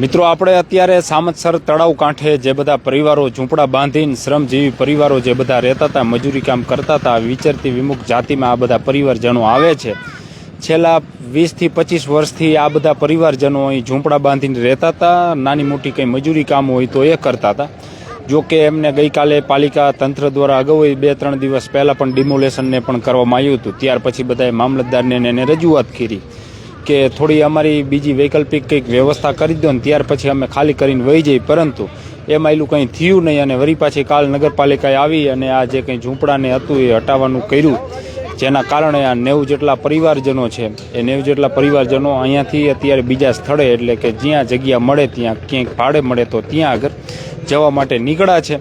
મિત્રો, આપણે અત્યારે સામતસર તળાવ કાંઠે જે બધા પરિવારો ઝૂંપડા બાંધીને શ્રમજીવી પરિવારો જે બધા રહેતા હતા, મજૂરી કામ કરતા હતા, વિચરતી વિમુખ જાતિમાં આ બધા પરિવારજનો આવે છે. છેલ્લા વીસથી પચીસ વર્ષથી આ બધા પરિવારજનો અહીં ઝૂંપડા બાંધીને રહેતા હતા, નાની મોટી કંઈ મજૂરી કામ હોય તો એ કરતા હતા. જો કે એમને ગઈકાલે પાલિકા તંત્ર દ્વારા અગાઉ બે ત્રણ દિવસ પહેલાં પણ ડિમોલેશનને પણ કરવામાં આવ્યું હતું. ત્યાર પછી બધાએ મામલતદારને એને રજૂઆત કરી. કે થોડી અમારી બીજી વૈકલ્પિક કંઈક વ્યવસ્થા કરી દો ને ત્યાર પછી અમે ખાલી કરીને વહી જઈએ. પરંતુ એમાં એલું કંઈ થયું નહીં અને વરી પાછી કાલ નગરપાલિકાએ આવી અને આ જે કંઈ ઝૂંપડાને હતું એ હટાવવાનું કર્યું. જેના કારણે આ નેવું જેટલા પરિવારજનો છે, એ નેવું જેટલા પરિવારજનો અહીંયાથી અત્યારે બીજા સ્થળે એટલે કે જ્યાં જગ્યા મળે ત્યાં ક્યાંક ભાડે મળે તો ત્યાં આગળ જવા માટે નીકળ્યા છે.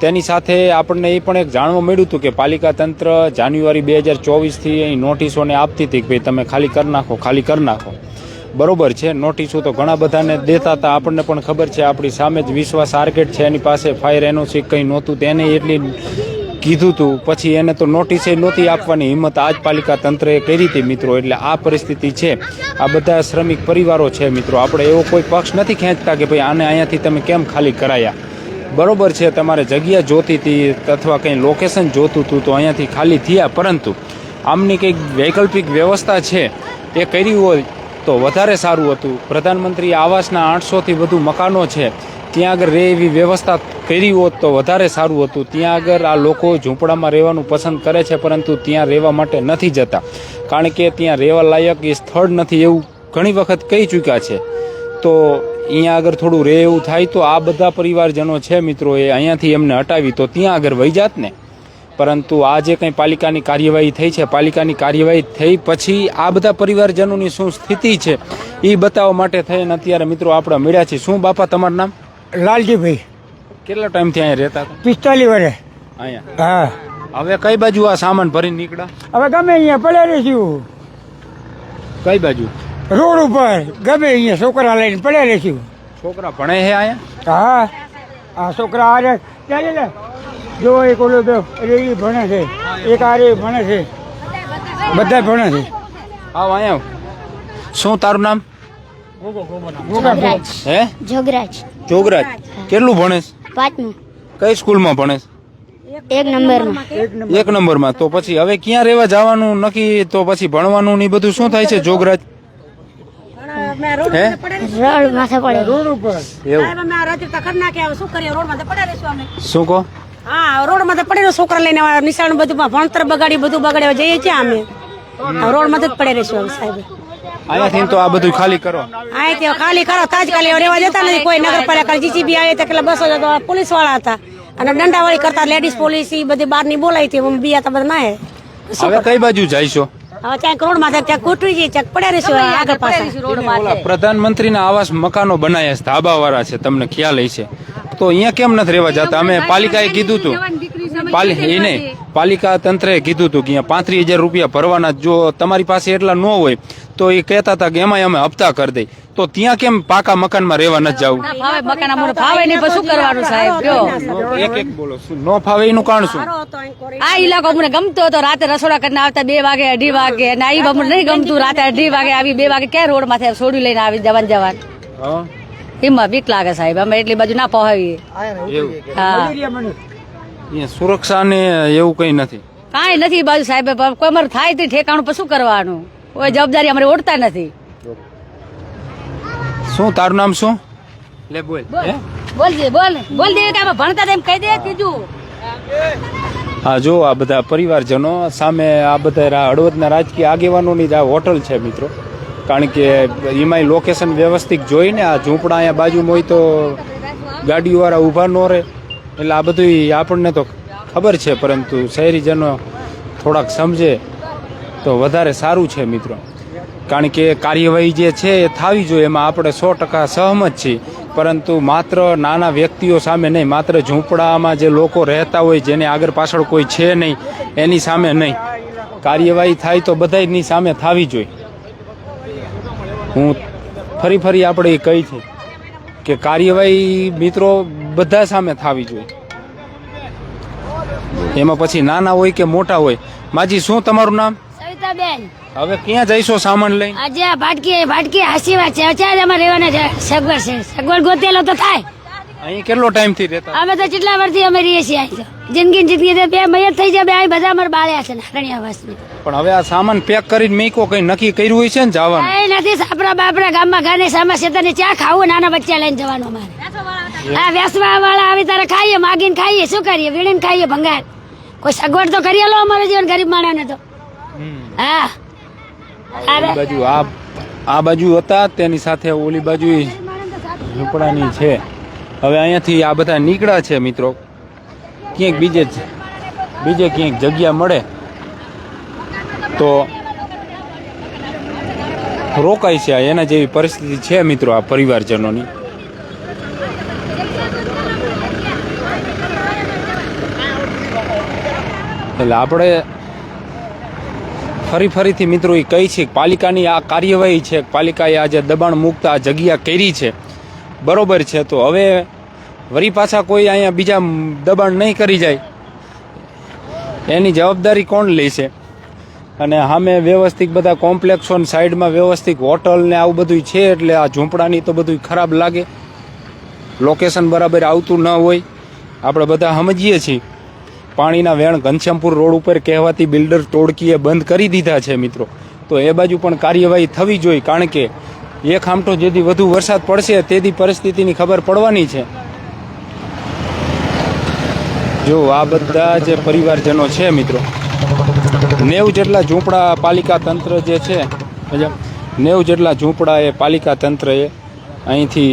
તેની સાથે આપણને એ પણ એક જાણવા મળ્યું હતું કે પાલિકા તંત્ર જાન્યુઆરી બે હજાર ચોવીસથી અહીં નોટિસોને આપતી હતી કે ભાઈ તમે ખાલી કરી નાખો, ખાલી કરી નાખો. બરોબર છે, નોટિસો તો ઘણા બધાને દેતા હતા. આપણને પણ ખબર છે, આપણી સામે જ વિશ્વાસ આર્કેટ છે. એની પાસે ફાયર એનઓસી કંઈ નહોતું. તેને એટલી કીધું હતું પછી એને તો નોટિસે નહોતી આપવાની. હિંમત આજ પાલિકા તંત્રએ કરી હતી, મિત્રો. એટલે આ પરિસ્થિતિ છે. આ બધા શ્રમિક પરિવારો છે, મિત્રો. આપણે એવો કોઈ પક્ષ નથી ખેંચતા કે ભાઈ આને અહીંયાથી તમે કેમ ખાલી કરાયા? બરોબર છે, તમારે જગ્યા જોતી હતી અથવા કંઈ લોકેશન જોતું હતું તો અહીંયાથી ખાલી થયા, પરંતુ આમની કંઈક વૈકલ્પિક વ્યવસ્થા છે એ કરી હોય તો વધારે સારું હતું. પ્રધાનમંત્રી આવાસના આઠસોથી વધુ મકાનો છે, ત્યાં આગળ રહે એવી વ્યવસ્થા કરી હોત તો વધારે સારું હતું. ત્યાં આગળ આ લોકો ઝૂંપડામાં રહેવાનું પસંદ કરે છે, પરંતુ ત્યાં રહેવા માટે નથી જતા. કારણ કે ત્યાં રહેવા લાયક એ સ્થળ નથી એવું ઘણી વખત કહી ચૂક્યા છે. તો અહીંયા આગળ થોડું રહે એવું થાય તો આ બધા પરિવારજનો છે મિત્રો એ અહીંયાથી એમને હટાવી તો ત્યાં આગળ વહી જાત ને. પરંતુ આ જે કંઈ પાલિકાની કાર્યવાહી થઈ છે પાલિકાની કાર્યવાહી થઈ પછી આ બધા પરિવારજનોની શું સ્થિતિ છે એ બતાવવા માટે થઈને અત્યારે મિત્રો આપણે મળ્યા છીએ. શું બાપા તમારું નામ? લાલજીભાઈ. કેટલા ટાઈમથી અહીંયા રહેતા હતા? પિસ્તાલીસ વર્ષ. અહીંયા? હા. હવે કઈ બાજુ આ સામાન ભરીને નીકળ્યા? હવે ગમે અહીંયા પડ્યા રહીશું કઈ બાજુ? રોડ ઉપર ગમે અહીંયા છોકરા લઈને પડ્યા રહીશું છોકરા ભણે છે અહીંયા? હા આ છોકરા આરે ચાલે લે જો એક ઓલો બે એ ભણે છે એક આ રે ભણે છે. બધા ભણે છે. આવ અહીંયા શું તારું નામ? હે? જોગરાજ. જોગરાજ. કેટલું ભણેશ પાંચમું. કઈ સ્કૂલમાં ભણેશ એક નંબરમાં. એક નંબર એક નંબરમાં. તો પછી હવે ક્યાં રહેવા જવાનું? નક્કી તો પછી ભણવાનું ને બધું શું થાય છે જોગરાજ? રોડ માથે પડે રોડ ઉપર. એવું? અમે આ રજૂ કરી નાખ્યા હવે શું કરીએ? રોડ માથે પડ્યા રહીશું અમે. શું કહો? હા રોડ માથે પડે છોકરા લઈને નિશાળ બધું ભણતર બગાડી બધું બગાડે જઈએ છીએ અમે? રોડ માથે જ પડે રહીશું સાહેબ. અહીંયાથી તો આ બધું ખાલી કરો. આ તે ખાલી કરો. તાજકાલી રેવા જતા નથી કોઈ. નગરપાલિકા જીસીબી આવે તો કેટલા બસો જતો પોલીસવાળા હતા. અને દંડાવાળી કરતા લેડીઝ પોલીસ ઈ બધી બહારની બોલાવી હતી બીજા તો બધા ના હે. હવે કઈ બાજુ જઈશો હવે ક્યાંક રોડમાં ક્યાંક ગોઠવી જઈએ ક્યાંક પડ્યા રહીશું આગળ પાછળ ઓલા પ્રધાનમંત્રીના આવાસ મકાનો બનાયા છે ધાબા વાળા છે તમને ખ્યાલ છે તો અહીંયા કેમ નથી રહેવા જતા? અમે પાલિકાએ કીધું હતું પાલિ એ નહીં પાલિકા તંત્રએ કીધું હતું કે અહીંયા પાંત્રીસ હજાર રૂપિયા ભરવાના જો. તમારી પાસે એટલા ન હોય તો એ કહેતા હતા કે એમાંય અમે હપ્તા કરી દઈ તો ત્યાં કેમ પાકા મકાનમાં રહેવા નથી જવું? ફાવે બકાના ફાવે નહીં પછી શું કરવાનું સાહેબ? કયો એક એક બોલો શું? ન ફાવે એનું કારણ શું? આ ઇલાકો અમને ગમતો હતો. રાતે રસોડા કરીને આવતા બે વાગે અઢી વાગે અને આવી અમને નહીં ગમતું. રાતે અઢી વાગે આવી બે વાગે ક્યાં રોડમાંથી છોડી લઈને આવી જવાન જવાન. હા. એમાં બીક લાગે સાહેબ. અમે એટલી બાજુ ના પહોંચીએ હા. અહીંયા સુરક્ષા ને એવું કઈ નથી. કાંઈ નથી બાજુ સાહેબ કોઈ અમારે થાય તે ઠેકાણું પછી શું કરવાનું? કોઈ જવાબદારી અમારે ઓળતા નથી. શું તારું નામ શું? લે બોલ. હે? બોલજે બોલ. બોલ દે કે ભણતા એમ કહી દે કીધું. હા જો આ બધા પરિવારજનો સામે આ બધા હળવદના રાજકીય આગેવાનોની જ આ હોટલ છે મિત્રો. કારણ કે એમાંય લોકેશન વ્યવસ્થિત જોઈને આ ઝૂંપડા અહીંયા બાજુમાં હોય તો ગાડીવાળા ઊભા ન રહે. એટલે આ બધું આપણને તો ખબર છે, પરંતુ શહેરીજનો થોડાક સમજે તો વધારે સારું છે મિત્રો. કારણ કે કાર્યવાહી જે છે એ થવી જોઈએ, એમાં આપણે સો ટકા સહમત છીએ. પરંતુ માત્ર નાના વ્યક્તિઓ સામે નહીં, માત્ર ઝૂંપડામાં જે લોકો રહેતા હોય, જેને આગળ પાછળ કોઈ છે નહીં, એની સામે નહીં. કાર્યવાહી થાય તો બધાની સામે થવી જોઈએ. હું ફરી ફરી આપણે એ કહી છે. કે કાર્યવાહી મિત્રો બધા સામે થવી જોઈએ. એમાં પછી નાના હોય કે મોટા હોય. માજી શું તમારું નામ? સવિતાબેન. હવે ક્યાં જઈશો સામાન લઈ આજે ભાટકી ભાટકી હાસી વાત છે. અત્યારે અમારે રહેવાના છે સગવડ છે. સગવડ ગોતેલો તો થાય. અહીં કેટલો ટાઈમથી રહેતા? અમે તો કેટલા વર્ષથી અમે રહીએ છીએ અહીં તો. જિંદગી જિંદગી બે મયત થઈ જાય બે અહીં બધા અમારે બાળ્યા છે રણિયાવાસની પણ હવે આ સામાન પેક કરીને મેકો કઈ નક્કી કર્યું હોય છે ને જવાનું? કઈ નથી સાપરા બાપરા ગામમાં ગાને સામા શેતાને ચા ખાવું નાના બચ્ચા લઈને જવાનું અમારે. હા વ્યાસવા વાળા આવી તારે ખાઈએ માગીને ખાઈએ શું કરીએ? વીણીને ખાઈએ ભંગાર. કોઈ સગવડ તો કરી લો અમારે જીવન ગરીબ માણસને તો. હા. બાજુ આ આ બાજુ હતા તેની સાથે ઓલી બાજુ ઝૂંપડાની છે. હવે અહીંયાથી આ બધા નીકળ્યા છે મિત્રો. ક્યાંક બીજે બીજે ક્યાંક જગ્યા મળે. તો રોકાય છે એના જેવી પરિસ્થિતિ છે મિત્રો આ પરિવારજનોની. એટલે આપણે ફરી ફરીથી મિત્રો એ કહી છે પાલિકાની આ કાર્યવાહી છે. પાલિકાએ આજે દબાણ મુક્ત આ જગ્યા કરી છે. બરોબર છે તો હવે વરી પાછા કોઈ અહીંયા બીજા દબાણ નહીં કરી જાય. એની જવાબદારી કોણ લેશે? અને સામે વ્યવસ્થિત બધા કોમ્પ્લેક્સો સાઈડમાં વ્યવસ્થિત હોટલ ને આવું બધું છે એટલે આ ઝૂંપડાની તો બધું ખરાબ લાગે. લોકેશન બરાબર આવતું ન હોય. આપણે બધા સમજીએ છીએ. પાણીના વેણ ઘનશ્યામપુર રોડ ઉપર કહેવાતી બિલ્ડર ટોળકીએ બંધ કરી દીધા છે મિત્રો. તો એ બાજુ પણ કાર્યવાહી થવી જોઈએ કારણ કે એક આમટો જેથી વધુ વરસાદ પડશે તેથી પરિસ્થિતિની ખબર પડવાની છે જો આ બધા જે પરિવારજનો છે મિત્રો, નેવ જેટલા ઝૂંપડા પાલિકા તંત્ર જે છે? નેવ જેટલા ઝૂંપડા એ પાલિકા તંત્રએ અહીંથી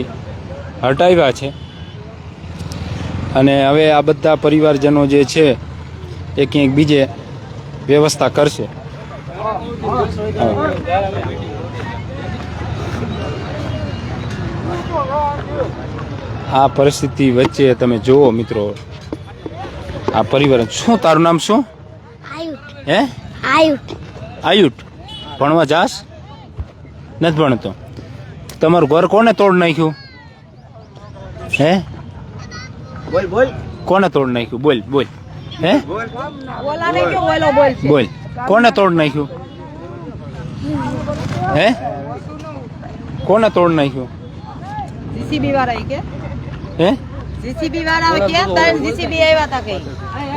હટાવ્યા છે અને હવે આ બધા પરિવારજનો જે છે, એ ક્યાંક બીજે વ્યવસ્થા કરશે હા. આ પરિસ્થિતિ વચ્ચે તમે જુઓ મિત્રો. આ પરિવાર શું તારું નામ શું? હે? આયુટ. આયુટ. ભણવા જાસ નથી ભણતો. તમારું ઘર કોને તોડ નાખ્યું? હે? બોલ બોલ. કોને તોડ નાખ્યું? બોલ બોલ. હે? બોલ. કોને તોડ નાખ્યું? હે? કોને તોડ નાખ્યું? જીસીબી વાળા કે? હે? જીસીબી વાળા કે? ત્રણ જીસીબી આવ્યા હતા કે?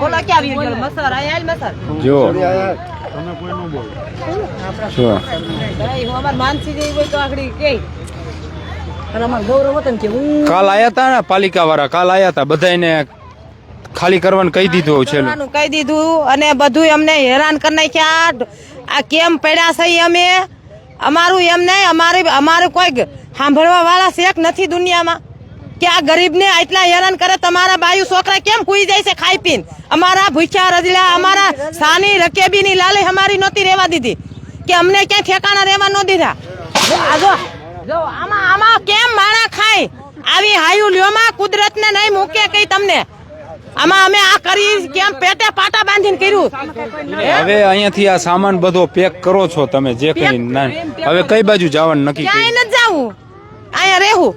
બોલો કે આવી ગયો મસર? આયા મસર? જો જો ભાઈ હું અમાર માનસી જેવી હોય તો આગળ કે. અને અમાર ગૌરવ વતન કે હું કાલ આયા તા ને પાલિકા વાળા કાલ આયા તા. બધાને ખાલી કરવાનું કહી દીધું છે કહી દીધું અને બધું અમને હેરાન કરી નાખ્યા. આ કેમ પડ્યા છે અમે? અમારું એમ નહીં અમારે અમારે કોઈ સાંભળવા વાળા શેખ નથી દુનિયામાં. કે આ ગરીબને આટલા હેરાન કરે તમારા બાયુ છોકરા કેમ કુઈ જાય છે ખાઈ પીને? અમારા ભૂખ્યા રજલા અમારા સાની રકેબીની લાલે અમારી નહોતી રહેવા દીધી. કે અમને ક્યાંય ઠેકાણા રહેવા ન દીધા. જો આ જો જો આમાં આમાં કેમ માણા ખાય? આવી હાયુ લ્યોમાં કુદરતને નહીં મૂકે કઈ તમને. આમાં અમે આ કરી કેમ પેટે પાટા બાંધીને કર્યું? હવે અહીંયાથી આ સામાન બધો પેક કરો છો તમે જે કઈ હવે કઈ બાજુ જવાનું નક્કી ક્યાંય કર્યું નથી જાવું અહીંયા રહેવું?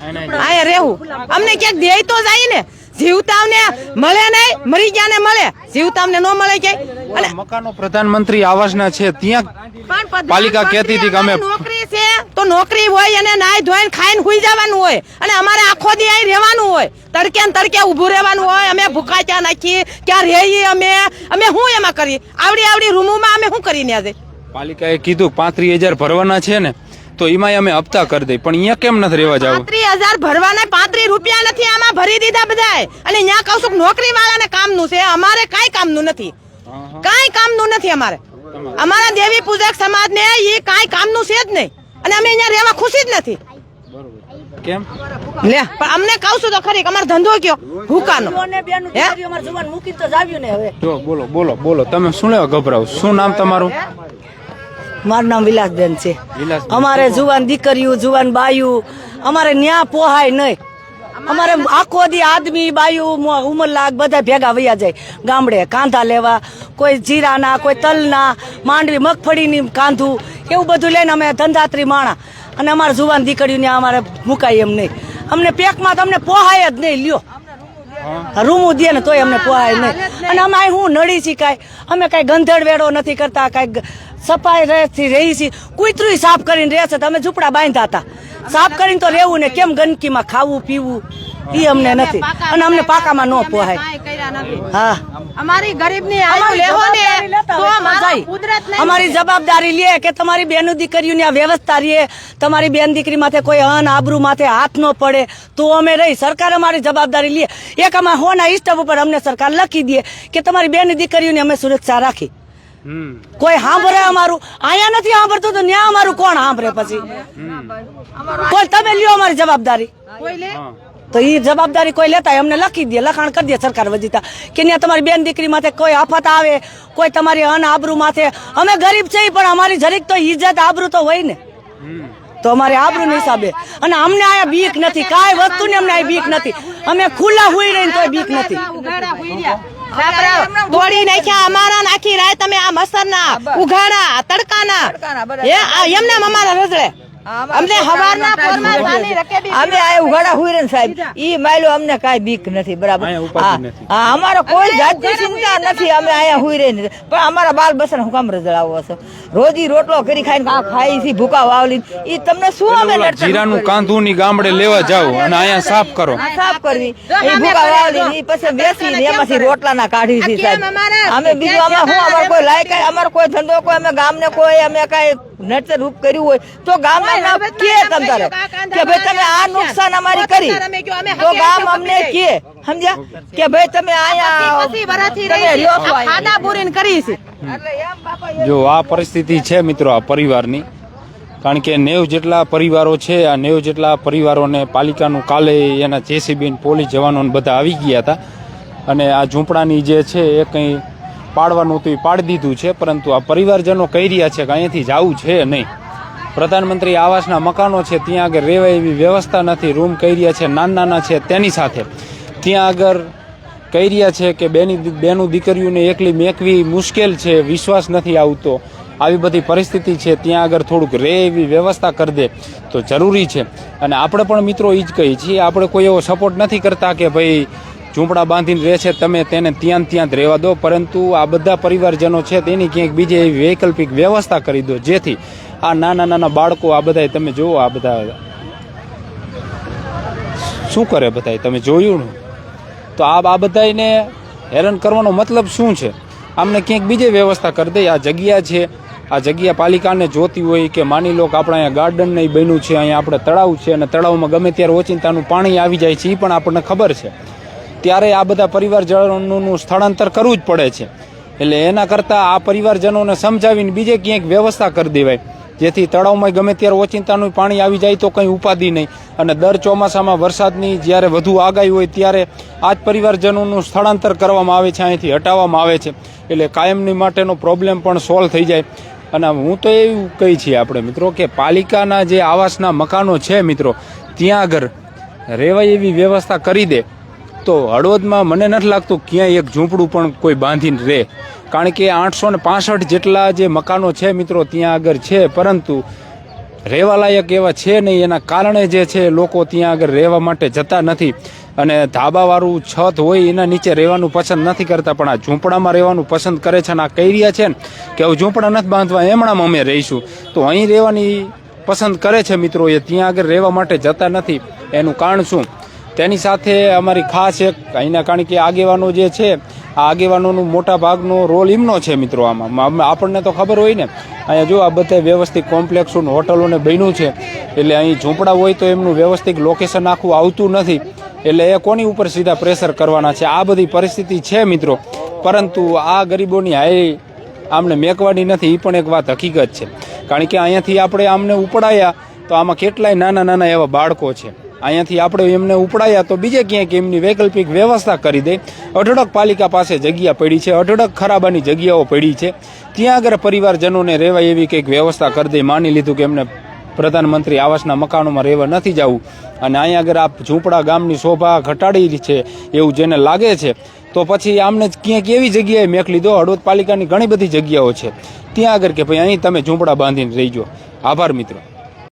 અહીંયા રહેવું. અમને ક્યાંક દે તો જાય ને. જીવતાવને મળે નહીં મરી ગયા ને મળે. જીવતાવને ન મળે કે અને મકાનો પ્રધાનમંત્રી આવાસના છે ત્યાં પાલિકા કહેતી હતી કે અમે- નોકરી છે તો નોકરી હોય અને નાઈ ધોઈને ખાઈને હુઈ જવાનું હોય. અને અમારે આખો દી અહીં રહેવાનું હોય. તડકે ને તડકે ઊભું રહેવાનું હોય. અમે ભૂખા ક્યાં નાખીએ ક્યાં રહીએ અમે? અમે શું એમાં કરીએ? આવડી આવડી રૂમોમાં અમે શું કરીને આજે પાલિકાએ કીધું પાંત્રીસ હજાર ભરવાના છે ને. તો એમાં અમે હપ્તા કરી દઈ. પણ અહીંયા કેમ નથી રહેવા જવું? પાંત્રીસ હજાર ભરવાના પાંત્રીસ રૂપિયા નથી આમાં ભરી દીધા બધાય. અને અહીંયા કહું છું નોકરી વાળાને કામનું છે અમારે કાંઈ કામનું નથી. કાંઈ કામનું નથી અમારે. અમારા દેવી પૂજક સમાજ ને એ કાંઈ કામનું છે જ નહીં. અને અમે અહીંયા રહેવા ખુશી જ નથી. કેમ? લે પણ અમને કહું છું તો ખરી અમારો ધંધો કયો? હુકાનો. હે? જો બોલો બોલો બોલો. તમે શું લેવા ગભરાવ? શું નામ તમારું? મારું નામ વિલાસબેન છે. અમારે જુવાન દીકરીઓ જુવાન બાયુ અમારે ન્યા પોહાય નહીં. અમારે આખો દી આદમી બાયુ ઉમર લાગ બધા ભેગા વયા જાય. ગામડે કાંધા લેવા કોઈ જીરાના કોઈ તલના માંડવી મગફળીની કાંધું એવું બધું લઈને અમે ધંધાત્રી માણા. અને અમારે જુવાન દીકરીઓને અમારે મુકાય એમ નહીં. અમને પેકમાં તો અમને પોહાય જ નહીં લ્યો. રૂમું દે ને તોય અમને પોહાય નહીં. અને અમે હું નડી છીએ કાંઈ અમે કાંઈ ગંધડ વેડો નથી કરતા કાંઈ સફાઈ રહેતી રહી છે. કૂતરું સાફ કરીને રહે છે તો અમે ઝૂંપડા બાંધ્યા હતા. સાફ કરીને તો રહેવું ને કેમ ગંદકીમાં ખાવું પીવું? એ અમને નથી. અને અમને પાકામાં ન પોહાય. હા. અમારી ગરીબની અમારો અમારી જવાબદારી લે કે તમારી બેનું દીકરીઓની આ વ્યવસ્થા રહે. તમારી બેન દીકરી માથે કોઈ અન આબરૂ માથે હાથ ન પડે. તો અમે રહી. સરકાર અમારી જવાબદારી લે. એક અમે હોના સ્ટવ ઉપર અમને સરકાર લખી દે કે તમારી બેન દીકરીઓની અમે સુરક્ષા રાખી. કોઈ સાંભળે અમારું? અહીંયા નથી સાંભળતું તો ન્યા અમારું કોણ સાંભળે પછી? કોઈ તમે લ્યો અમારી જવાબદારી. કોઈ લે? હા. તો એ જવાબદારી કોઈ લેતા? અમને લખી દે લખાણ કરી દે સરકાર વધીતા કે ત્યાં તમારી બેન દીકરી માથે કોઈ આફત આવે કોઈ તમારી અન આબરૂ માથે. અમે ગરીબ છે પણ અમારી જરીક તો ઇજ્જત આબરૂ તો હોય ને. તો અમારે આબરૂ હિસાબે. અને અમને આ બીક નથી. કાંઈ વસ્તુની અમને આ બીક નથી. અમે ખુલ્લા હુઈ રહીને તો બીક નથી. તોડી નાખ્યા અમારા નાખી રાય તમે આ મસરના ઉઘાડા તડકાના. એમને અમારા રજડે. અમને હવારના પોરમાં રકેબી અમે આ ઉઘાડા હુઈ ને સાહેબ ઈ માયલો અમને કાંઈ બીક નથી બરાબર. હા, અમારો કોઈ જાતની ચિંતા નથી અમે અહીંયા હુઈ રહી પણ અમારા બાલ બસન હું કામ રજડાવો છો રોજી રોટલો કરી ખાઈને આ ખાઈ છે ભૂકા વાવલી. ઈ તમને શું અમે ઓલા જીરાનું કાંધું ની ગામડે લેવા જાવ અને અહીંયા સાફ કરો. સાફ કરવી. ઈ ભૂકા વાવલી ને ઈ પછી બેસી ને એમાંથી રોટલાના કાઢી છે સાહેબ. અમે બીજું અમે હું અમારે કોઈ લાયક અમાર કોઈ ધંધો કોઈ અમે ગામને કોઈ અમે કઈ નડતર રૂપ કર્યું હોય તો ગામ અમને કે તમ તારે કે ભાઈ તમે આ નુકસાન અમારી કરી. તો ગામ અમને કે સમજ્યા? કે ભાઈ તમે અહીંયા. તમે કરી છે. જો આ પરિસ્થિતિ છે મિત્રો આ પરિવારની. કારણ કે નેવ જેટલા પરિવારો છે આ નેવ જેટલા પરિવારોને પાલિકાનું કાલે એના જેસીબી પોલીસ જવાનો બધા આવી ગયા હતા. અને આ ઝૂંપડાની જે છે એ કંઈ પાડવાનું હતું એ પાડી દીધું છે. પરંતુ આ પરિવારજનો કહી રહ્યા છે કે અહીંયાથી જવું છે નહીં. પ્રધાનમંત્રી આવાસના મકાનો છે, ત્યાં આગળ રહેવાય એવી વ્યવસ્થા નથી. રૂમ કહી રહ્યા છે નાના નાના છે, તેની સાથે. ત્યાં આગળ કહી રહ્યા છે કે બેની બેનું દીકરીઓને એકલી મેકવી મુશ્કેલ છે, વિશ્વાસ નથી આવતો. આવી બધી પરિસ્થિતિ છે, ત્યાં આગળ થોડુંક રહે એવી વ્યવસ્થા કરી દે તો જરૂરી છે. અને આપણે પણ મિત્રો એ જ કહીએ છીએ, આપણે કોઈ એવો સપોર્ટ નથી કરતા કે ભાઈ ઝૂંપડા બાંધીને રહે છે, તમે તેને ત્યાં ત્યાં જ રહેવા દો. પરંતુ આ બધા પરિવારજનો છે, તેની ક્યાંક બીજે એવી વૈકલ્પિક વ્યવસ્થા કરી દો, જેથી આ નાના નાના બાળકો આ બધા તમે જુઓ આ બધા શું કરે બધા તમે જોયું તો આ આ બધાને હેરાન કરવાનો મતલબ શું છે? આમને ક્યાંક બીજે વ્યવસ્થા કરી દે. આ જગ્યા છે, આ જગ્યા પાલિકાને જોતી હોય કે માની લો કે આપણે અહીંયા ગાર્ડન નહીં બન્યું છે, અહીંયા આપણે તળાવ છે અને તળાવમાં ગમે ત્યારે ઓચિંતાનું પાણી આવી જાય છે એ પણ આપણને ખબર છે. ત્યારે આ બધા પરિવારજનોનું સ્થળાંતર કરવું જ પડે છે. એટલે એના કરતાં આ પરિવારજનોને સમજાવીને બીજે ક્યાંક વ્યવસ્થા કરી દેવાય. જેથી તળાવમાં ગમે ત્યારે ઓચિંતાનું પાણી આવી જાય તો કંઈ ઉપાધિ નહીં. અને દર ચોમાસામાં વરસાદની જ્યારે વધુ આગાહી હોય ત્યારે આ જ પરિવારજનોનું સ્થળાંતર કરવામાં આવે છે, અહીંથી હટાવવામાં આવે છે. એટલે કાયમની માટેનો પ્રોબ્લેમ પણ સોલ્વ થઈ જાય. અને હું તો એવું કહી છીએ આપણે મિત્રો કે પાલિકાના જે આવાસના મકાનો છે મિત્રો, ત્યાં આગળ રહેવાય એવી વ્યવસ્થા કરી દે. તો હળવદમાં મને નથી લાગતું ક્યાંય એક ઝૂંપડું પણ કોઈ બાંધીને રહે. કારણ કે આઠસો ને પાસઠ જેટલા જે મકાનો છે મિત્રો, ત્યાં આગળ છે. પરંતુ રહેવાલાયક એવા છે નહીં. એના કારણે જે છે, લોકો ત્યાં આગળ રહેવા માટે જતા નથી. અને ધાબાવાળું છત હોય એના નીચે રહેવાનું પસંદ નથી કરતા. પણ આ ઝૂંપડામાં રહેવાનું પસંદ કરે છે અને આ કહી રહ્યા છે ને, કે હવે ઝૂંપડા નથી બાંધવા, એમણામાં અમે રહીશું. તો અહીં રહેવાની પસંદ કરે છે મિત્રો, એ ત્યાં આગળ રહેવા માટે જતા નથી. એનું કારણ શું? તેની સાથે અમારી ખાસ એક અહીંના કારણ કે આગેવાનો જે છે, આ આગેવાનોનું મોટા ભાગનો રોલ એમનો છે મિત્રો આમાં. આપણને તો ખબર હોય ને, અહીંયા જો આ બધા વ્યવસ્થિત કોમ્પ્લેક્સો હોટલોને બન્યું છે, એટલે અહીં ઝૂંપડા હોય તો એમનું વ્યવસ્થિત લોકેશન આખું આવતું નથી, એટલે એ કોની ઉપર સીધા પ્રેશર કરવાના છે? આ બધી પરિસ્થિતિ છે મિત્રો, પરંતુ આ ગરીબોની હાઈ આમને મેકવાની નથી એ પણ એક વાત હકીકત છે. કારણ કે અહીંયાથી આપણે આમને ઉપડાયા, તો આમાં કેટલાય નાના નાના એવા બાળકો છે. અહીંયાથી આપણે એમને ઉપડાયા તો બીજે ક્યાંક એમની વૈકલ્પિક વ્યવસ્થા કરી દે. અઢળક પાલિકા પાસે જગ્યા પડી છે, અઢળક ખરાબાની જગ્યાઓ પડી છે. ત્યાં આગળ પરિવારજનોને રહેવાય એવી કંઈક વ્યવસ્થા કરી દે. માની લીધું કે એમને પ્રધાનમંત્રી આવાસના મકાનોમાં રહેવા નથી જવું. અને અહીંયા આગળ આ ઝૂંપડા ગામની શોભા ઘટાડી છે એવું જેને લાગે છે, તો પછી આમને ક્યાંક એવી જગ્યાએ મેકલી દો હળવદ પાલિકાની ઘણી બધી જગ્યાઓ છે. ત્યાં આગળ કે ભાઈ અહીં તમે ઝૂંપડા બાંધીને રહીજો. આભાર મિત્રો.